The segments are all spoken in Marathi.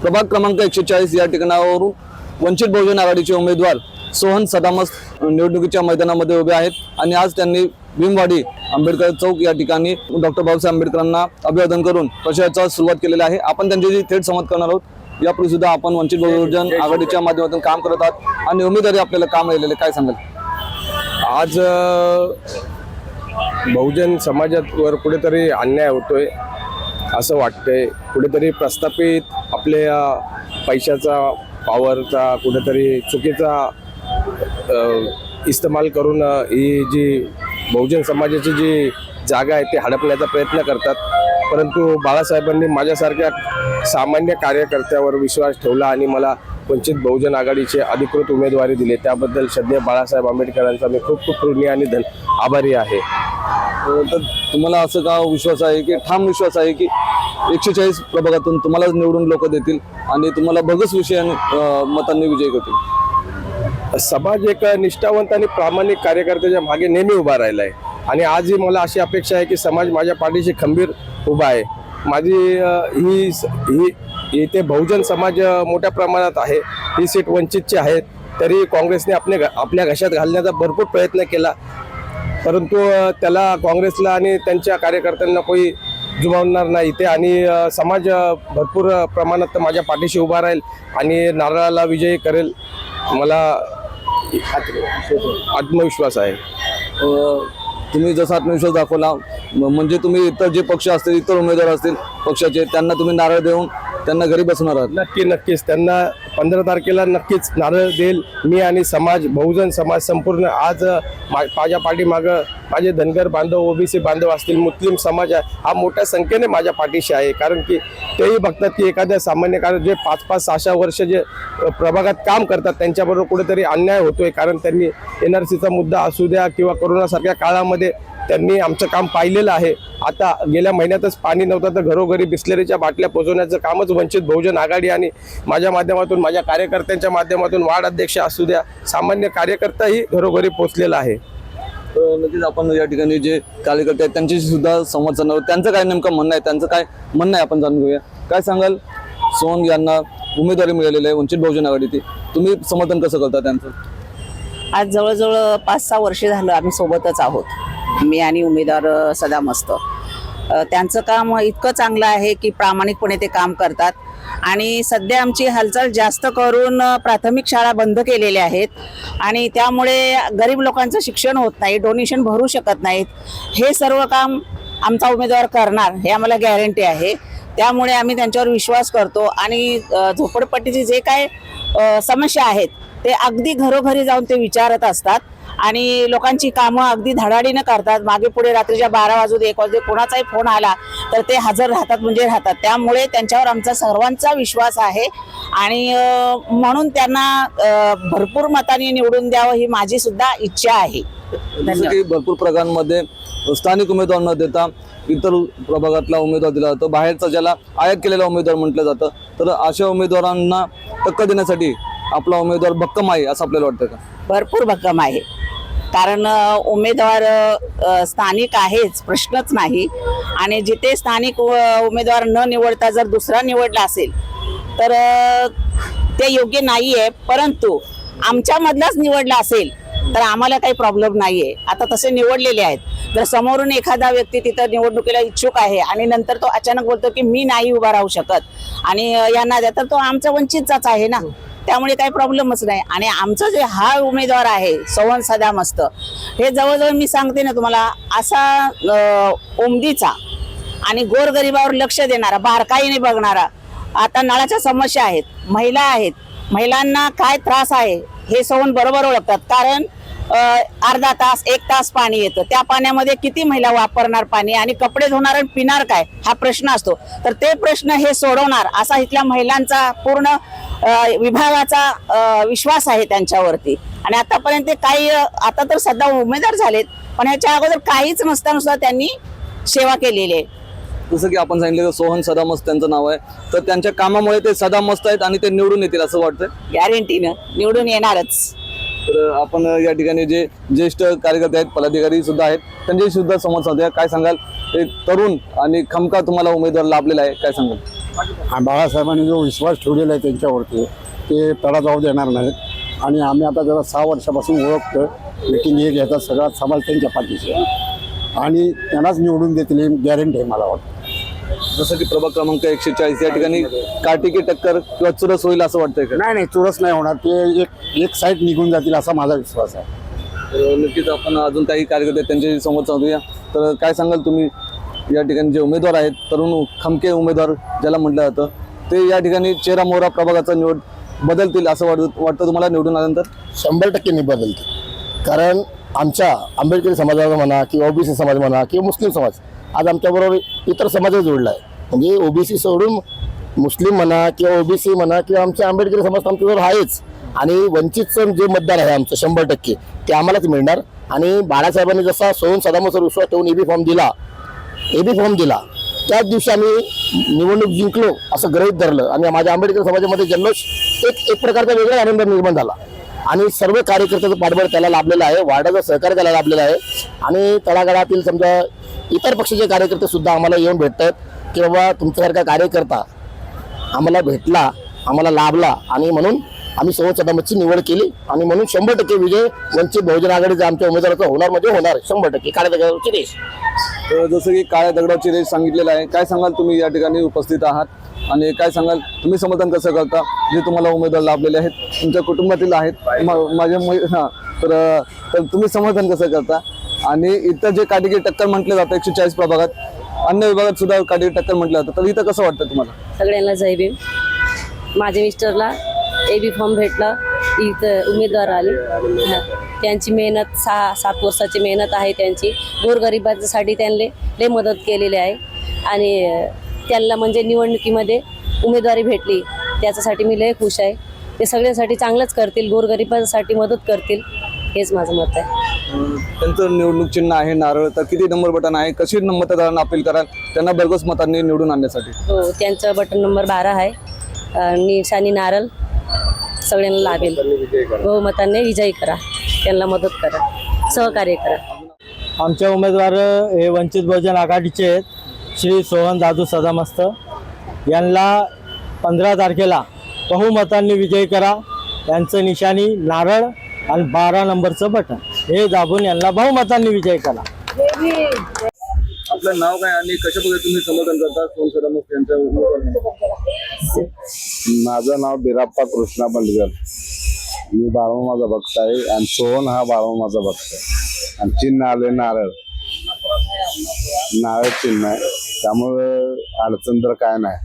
प्रभाग क्रमांक एकशे चाळीस या ठिकाणावरून वंचित बहुजन आघाडीचे उमेदवार सोहन सदामस निवडणुकीच्या मैदानामध्ये उभे आहेत आणि आज त्यांनी भीमवाडी आंबेडकर चौक या ठिकाणी डॉक्टर बाबासाहेब आंबेडकरांना अभिवादन करून प्रचाराचा सुरुवात केलेला आहे. आपण त्यांच्याशी थेट संवाद करणार आहोत यापूर्वी सुद्धा आपण वंचित बहुजन आघाडीच्या माध्यमातून काम करत आहात. आणि उमेदवारी आपल्याला काम राहिलेले काय सांगाल? आज बहुजन समाजावर कुठेतरी अन्याय होतोय असं वाटतंय. कुठेतरी प्रस्थापित आपल्या पैशाचा पॉवरचा कुठेतरी चुकीचा इस्तेमाल करून ही जी बहुजन समाजाची जी जागा आहे ती हडपण्याचा प्रयत्न करतात. परंतु बाळासाहेबांनी माझ्यासारख्या सामान्य कार्यकर्त्यावर विश्वास ठेवला आणि मला वंचित बहुजन आघाडीचे अधिकृत उमेदवारी दिली. त्याबद्दल सध्या बाळासाहेब आंबेडकरांचा मी खूप खूप ऋणी आणि धन आभारी आहे. तर तुम्हाला असं का विश्वास आहे की ठाम विश्वास आहे की एकशे चाळीस प्रभागातून तुम्हाला निवडून लोक देतील आणि तुम्हाला भगस विषय मतांनी विजय करतील? समाज एक निष्ठावंत आणि प्रामाणिक कार्यकर्त्याच्या मागे नेहमी उभा राहिला आहे. आणि आजही मला अशी अपेक्षा आहे की समाज माझ्या पाठीशी खंबीर उभा आहे. माझी ही स- ही इथे बहुजन समाज मोठ्या प्रमाणात आहे. ही सीट वंचितची आहेत तरी काँग्रेसने आपले घ- आपल्या घशात घालण्याचा भरपूर प्रयत्न केला. परंतु त्याला काँग्रेसला आणि त्यांच्या कार्यकर्त्यांना कोणी जुमावणार नाही. इथे आणि समाज भरपूर प्रमाणात माझ्या पाठीशी उभा राहील आणि नारळाला विजयी करेल. मला आत्मविश्वास आहे. तुम्ही जसा आत्मविश्वास दाखवला म्हणजे तुम्ही इतर जे पक्ष असतील इतर उमेदवार असतील पक्षाचे त्यांना तुम्ही नारळ देऊन त्यांना घरी बसणार आहात. नक्की नक्कीच. त्यांना पंधरा तारखेला नक्कीच नारळ देईल. मी आणि समाज बहुजन समाज संपूर्ण आज मा- माझ्या पाठीमागं माझे धनगर बांधव ओबीसी बांधव असतील मुस्लिम समाज आहे हा मोठ्या संख्येने माझ्या पाठीशी आहे. कारण की तेही बघतात की एखाद्या सामान्य कारण जे पाच पाच सहा सहा वर्ष जे प्रभागात काम करतात त्यांच्याबरोबर कुठेतरी अन्याय होतोय. कारण त्यांनी एन आर सीचा मुद्दा असू द्या किंवा कोरोनासारख्या काळामध्ये त्यांनी आमचं काम पाहिलेलं आहे. आता गेल्या महिन्यातच पाणी नव्हतं तर घरोघरी बिस्लरीच्या बाटल्या पोचवण्याचं कामच वंचित बहुजन आघाडी आणि माझ्या माध्यमातून माझ्या कार्यकर्त्यांच्या माध्यमातून वार्ड अध्यक्ष असू द्या सामान्य कार्यकर्ताही घरोघरी पोचलेला आहे. तर नक्कीच आपण या ठिकाणी जे कार्यकर्ते आहेत त्यांच्याशी सुद्धा संवाद साधणार त्यांचं काय नेमकं म्हणणं आहे? त्यांचं काय म्हणणं आहे? आपण जाणून घेऊया. काय सांगाल? सोन यांना उमेदवारी मिळालेली आहे वंचित बहुजन आघाडीची. तुम्ही समर्थन कसं करता त्यांचं? आज जवळजवळ पाच सहा वर्षे झालं आम्ही सोबतच आहोत. मी आणि उमेदवार सदा मस्त. त्यांचं काम इतकं चांगलं आहे की प्रामाणिकपणे ते काम करतात. आणि सध्या आमची हालचाल जास्त करून प्राथमिक शाळा बंद केलेल्या आहेत. आणि त्यामुळे गरीब लोकांचं शिक्षण होत नाही डोनेशन भरू शकत नाहीत. हे सर्व काम आमचा उमेदवार करणार हे आम्हाला गॅरंटी आहे. त्यामुळे आम्ही त्यांच्यावर विश्वास करतो आणि झोपडपट्टीची जे काय समस्या आहेत ते अगदी घरोघरी जाऊन ते विचारत असतात. आणि लोकांची कामं अगदी धडाडीनं करतात. मागे पुढे रात्रीच्या बारा वाजून एक वाजता कोणाचाही फोन आला तर ते हजर राहतात म्हणजे राहतात. त्यामुळे त्यांच्यावर आमचा सर्वांचा विश्वास आहे. आणि म्हणून त्यांना भरपूर मताने निवडून द्यावं ही माझी सुद्धा इच्छा आहे. भरपूर प्रकारांमध्ये स्थानिक उमेदवार न देता इतर प्रभागातला उमेदवार दिला जातो. बाहेरचा ज्याला आयात केलेला उमेदवार म्हटलं जातं तर अशा उमेदवारांना टक्कर देण्यासाठी आपला उमेदवार भक्कम आहे असं आपल्याला वाटतं का? भरपूर भक्कम आहे. कारण उमेदवार स्थानिक आहेच प्रश्नच नाही. आणि जिथे स्थानिक उमेदवार न निवडता जर दुसरा निवडला असेल तर ते योग्य नाही आहे परंतु आमच्यामधलाच निवडला असेल तर आम्हाला काही प्रॉब्लेम नाही आहे आता तसे निवडलेले आहेत. जर समोरून एखादा व्यक्ती तिथं निवडणुकीला इच्छुक आहे आणि नंतर तो अचानक बोलतो की मी नाही उभा राहू शकत आणि यांना द्या तर तो आमचा वंचितचाच आहे ना. त्यामुळे काही प्रॉब्लेमच नाही. आणि आमचा जे हा उमेदवार आहे सवन सदा मस्त हे जवळजवळ मी सांगते ना तुम्हाला असा उमदीचा आणि गोरगरिबावर लक्ष देणारा बारकाईने बघणारा आता नळाच्या समस्या आहेत महिला आहेत. महिलांना काय त्रास आहे हे सवन बरोबर ओळखतात. कारण अर्धा तास एक तास पाणी येतं. त्या पाण्यामध्ये किती महिला वापरणार पाणी आणि कपडे धुणार आणि पिणार काय? हा प्रश्न असतो. तर ते प्रश्न हे सोडवणार असा इथल्या महिलांचा पूर्ण विभागाचा विश्वास आहे त्यांच्यावरती. आणि आतापर्यंत ते काही आता तर सध्या उमेदवार झालेत पण ह्याच्या अगोदर काहीच नसताना सुद्धा त्यांनी सेवा केलेली आहे. जसं की आपण सांगितलं सोहन सदामस्त त्यांचं नाव आहे. तर त्यांच्या कामामुळे ते सदा मस्त आहेत आणि ते निवडून येतील असं वाटतं गॅरंटीनं निवडून येणारच. तर आपण या ठिकाणी जे ज्येष्ठ कार्यकर्ते आहेत पदाधिकारी सुद्धा आहेत त्यांच्याशी सुद्धा संवाद साधूया. काय सांगाल? एक तरुण आणि खमका तुम्हाला उमेदवार लाभलेला आहे. काय सांगाल? आणि बाळासाहेबांनी जो विश्वास ठेवलेला आहे त्यांच्यावरती ते तडा जाऊ देणार नाहीत. आणि आम्ही आता जरा सहा वर्षापासून ओळखतो मिटिंग हे घेतात सगळा समाज त्यांच्या पाठीशी आणि त्यांनाच निवडून देतील ही गॅरंटी आहे मला वाटतं. जसं की प्रभाग क्रमांक एकशे चाळीस या ठिकाणी काटिकी टक्कर किंवा चुरस होईल असं वाटतंय का? नाही नाही चुरस नाही होणार. ते एक एक साईड निघून जातील असा माझा विश्वास आहे. तर नक्कीच आपण अजून काही कार्यकर्ते त्यांच्याशी संवाद साधूया. तर काय सांगाल तुम्ही? या ठिकाणी जे उमेदवार आहेत तरुण खमके उमेदवार ज्याला म्हटलं जातं ते या ठिकाणी चेहरा मोहरा प्रभागाचा निवड बदलतील असं वाटत वाटतं तुम्हाला निवडून आल्यानंतर? शंभर टक्के नि बदलते कारण आमच्या आंबेडकरी समाजाचा म्हणा किंवा ओबीसी समाज म्हणा किंवा मुस्लिम समाज आज आमच्याबरोबर इतर समाजही जोडला आहे. म्हणजे ओबीसी सोडून मुस्लिम म्हणा किंवा ओबीसी म्हणा किंवा आमच्या आंबेडकरी समाज आमच्याबरोबर आहेच. आणि वंचितचं जे मतदार आहे आमचं शंभर टक्के ते आम्हालाच मिळणार. आणि बाळासाहेबांनी जसा सोहन सदामसर विश्वास ठेवून एबी फॉर्म दिला एबी फॉर्म दिला त्याच दिवशी आम्ही निवडणूक जिंकलो असं गृहीत धरलं. आणि माझ्या आंबेडकर समाजामध्ये जल्लोष एक एक प्रकारचा वेगळा आनंद निर्माण झाला. आणि सर्व कार्यकर्त्याचं पाठबळ त्याला लाभलेलं आहे वार्डाचं सहकार्य त्याला लाभलेलं आहे. आणि तळागाळातील समजा इतर पक्षाचे कार्यकर्ते सुद्धा आम्हाला येऊन भेटतात की बाबा तुमच्यासारखा कार्यकर्ता आम्हाला भेटला आम्हाला लाभला आणि म्हणून आम्ही सोहन सदामतची निवड केली आणि म्हणून शंभर टक्के विजय वंचित बहुजन आघाडीचा आमच्या उमेदवाराचा होणार म्हणजे होणार शंभर टक्के काळ्या देश रेस जसं की काळ्या दगडाची रेस सांगितलेलं आहे काय सांगाल तुम्ही या ठिकाणी उपस्थित आहात? आणि काय सांगाल तुम्ही समर्थन कसं करता? जे तुम्हाला उमेदवार लाभलेले आहेत तुमच्या कुटुंबातील आहेत मा- माझ्या हां तर तर तुम्ही समर्थन कसं करता? आणि इतर जे काटेगिरी टक्कर म्हटलं जातं एकशे चाळीस प्रभागात अन्य विभागात सुद्धा काटेगिरी टक्कर म्हटलं जातं. तर इथं कसं वाटतं तुम्हाला? सगळ्यांना जय भीम. माझ्या मिस्टरला ए बी फॉर्म भेटला. इथं उमेदवार आले. त्यांची मेहनत सहा सात वर्षाची मेहनत आहे त्यांची. गोरगरिबांसाठी त्यांनी लय मदत केलेली आहे. आणि त्यांना म्हणजे निवडणुकीमध्ये उमेदवारी भेटली. त्याच्यासाठी मी लय खुश आहे. ते सगळ्यांसाठी चांगलंच करतील. गोरगरिबांसाठी मदत करतील. हेच माझं मत आहे. त्यांचं निवडणूक चिन्ह आहे नारळ तर किती नंबर बटन आहे कशी मतदारांना अपील कराल त्यांना भरघोस मतांनी निवडून आणण्यासाठी. हो त्यांचं बटन नंबर बारा आहे. अं, निशाणी नारळ सगळ्यांना लाभेल. बहुमताने विजयी करा. त्यांना मदत करा. सहकार्य करा. आमचे उमेदवार हे वंचित बहुजन आघाडीचे आहेत. श्री सोहन दादू सदामस्त. यांना पंधरा तारखेला बहुमतांनी विजयी करा. यांचं निशाणी नारळ आणि बारा नंबरचं बटन. हे दाबून यांना बहुमतांनी विजयी करा आपलं नाव काय आणि कशा प्रकारे तुम्ही समर्थन करता? सोन सदामुख यांच्या माझं नाव बिराप्पा कृष्णा बंडगर. मी बाळमामाचा भक्त आहे आणि सोहन हा बाळमामाचा भक्त आहे. आणि चिन्ह आले नारळ. नारळ चिन्ह आहे. त्यामुळं अडचण तर काय नाही.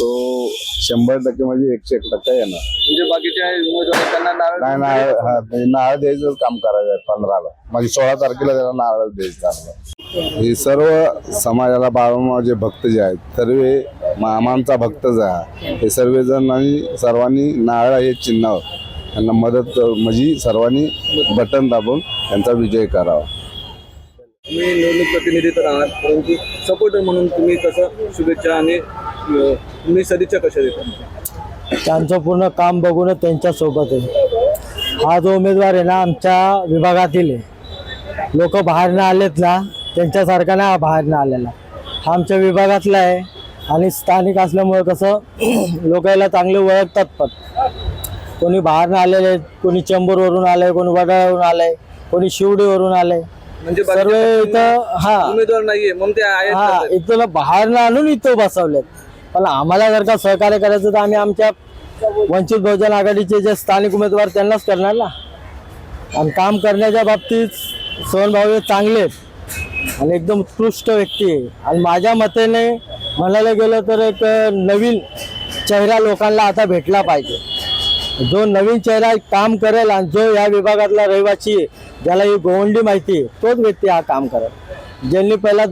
तो शंभर टक्के म्हणजे एकशे एक टक्के येणार. म्हणजे बाकीचे आहे उमेदवार आहेत, त्यांना नारळ नाही नारळ हा नारळ द्यायचंच काम करायचं आहे पंधराला. म्हणजे सोळा तारखेला त्याला नारळ द्यायचं. हे सर्व समाजाला बाळमामा जे भक्त जे आहेत सर्व मामांचा भक्तच आहे हे सर्वजण आणि सर्वांनी नारळ हे चिन्ह त्यांना मदत म्हणजे सर्वांनी बटन दाबून त्यांचा विजय करावा. तुम्ही निवडणूक प्रतिनिधी तर आहात परंतु सपोर्टर म्हणून तुम्ही कसं शुभेच्छा आणि तुम्ही सदिच्छा कशा देता त्यांचं पूर्ण काम बघूनच त्यांच्यासोबत आहे. हा जो उमेदवार आहे ना आमच्या विभागातील आहे. लोक बाहेरनं आलेत ना त्यांच्यासारखा हा बाहेरनं आलेला. हा आमच्या विभागातला आहे आणि स्थानिक असल्यामुळं कसं लोक याला चांगले ओळखतात पण. कोणी बाहेरनं आलेले आहेत कोणी चेंबूरवरून आलंय कोणी वडाळ्यावरून आलंय कोणी शिवडीवरून आलंय. म्हणजे सर्व इथं हा. उमेदवार नाहीये मग ते आहेत हा. इथं बाहेरनं आणून इथं बसवलेत. पण आम्हाला जर का सहकार्य करायचं तर आम्ही आमच्या वंचित बहुजन आघाडीचे जे स्थानिक उमेदवार त्यांनाच करणार ना? आणि काम करण्याच्या बाबतीत सोहनभाऊ हे चांगले आहेत. आणि एकदम उत्कृष्ट व्यक्ती आहे. आणि माझ्या मतेने म्हणायला गेलं तर एक नवीन चेहरा लोकांना आता भेटला पाहिजे. जो नवीन चेहरा काम करेल आणि जो या विभागातला रहिवासी ज्याला ही गोवंडी माहिती आहे तोच व्यक्ती हा काम करेल. ज्यांनी पहिला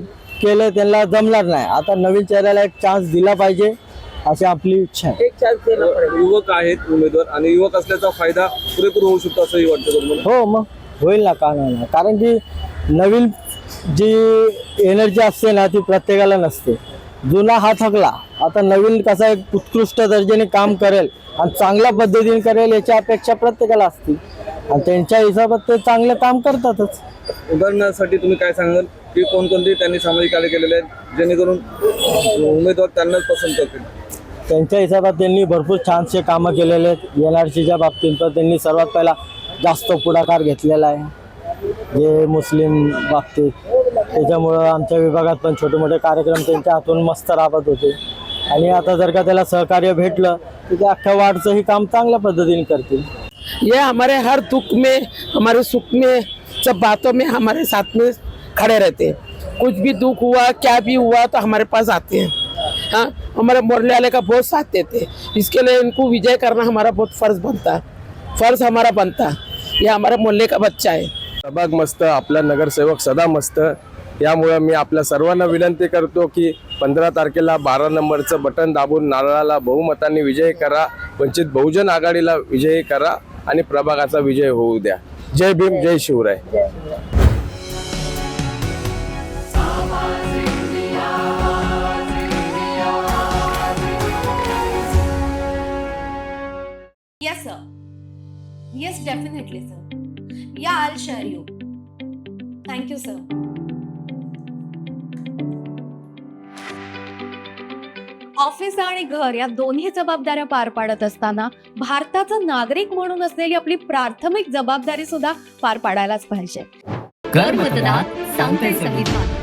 केलं त्यांना जमणार नाही. आता नवीन चेहऱ्याला एक चान्स दिला पाहिजे अशी आपली इच्छा आहे. युवक आहेत उमेदवार आणि युवक असल्याचा फायदा पुरेपूर होऊ शकतो असंही वाटतं तुम्हाला? हो मग होईल ना का नाही ना. कारण की नवीन जी एनर्जी असते ना ती प्रत्येकाला नसते. जुना हा थकला आता नवीन कसा एक उत्कृष्ट दर्जाने काम करेल आणि चांगल्या पद्धतीने करेल याची अपेक्षा प्रत्येकाला असते. आणि त्यांच्या हिशोबात ते चांगलं काम करतातच. उदाहरणासाठी तुम्ही काय सांगाल? की कोणकोणते त्यांनी सामाजिक कार्य केलेले आहेत जेणेकरून उमेदवार त्यांनाच पसंत करतील? त्यांच्या हिशोबात त्यांनी भरपूर छानसे कामं केलेले आहेत. एन आर सीच्या बाबतीत तर त्यांनी सर्वात पहिला जास्त पुढाकार घेतलेला आहे. जे मुस्लिम बाबतीत. त्याच्यामुळं आमच्या विभागात पण छोटे मोठे कार्यक्रम त्यांच्या हातून मस्त राबत होते. आणि आता जर का त्याला सहकार्य भेटलं तर ते अख्ख्या वार्डचंही काम चांगल्या पद्धतीने करतील. ये हमारे हर दुख में हमारे सुख में सब बातों में हमारे साथ में खड़े रहते हैं। कुछ भी दुख हुआ क्या भी हुआ तो हमारे पास आते हैं। हाँ हमारे मोरले वाले का बहुत साथ देते हैं। इसके लिए इनको विजय करना हमारा बहुत फर्ज बनता है। फर्ज हमारा बनता है। ये हमारे मोहल्ले का बच्चा है। प्रभाग मस्त आपला नगरसेवक सदा मस्त यामुळं मी आपल्या सर्वांना विनंती करतो की पंधरा तारखेला बारा नंबरचं बटन दाबून नारळाला बहुमताने विजय करा वंचित बहुजन आघाडीला विजयी करा आणि प्रभागाचा विजय होऊ द्या जय भीम जय Shivray Yes, sir. Yes, definitely, sir. Yeah, I'll share you. Thank you, sir. Office आणि घर या दोन्ही जबाबदाऱ्या पार पाडत असताना भारताचा नागरिक म्हणून असलेली आपली प्राथमिक जबाबदारी सुद्धा पार पाडायलाच पाहिजे. कर मतदान सांगते संविधान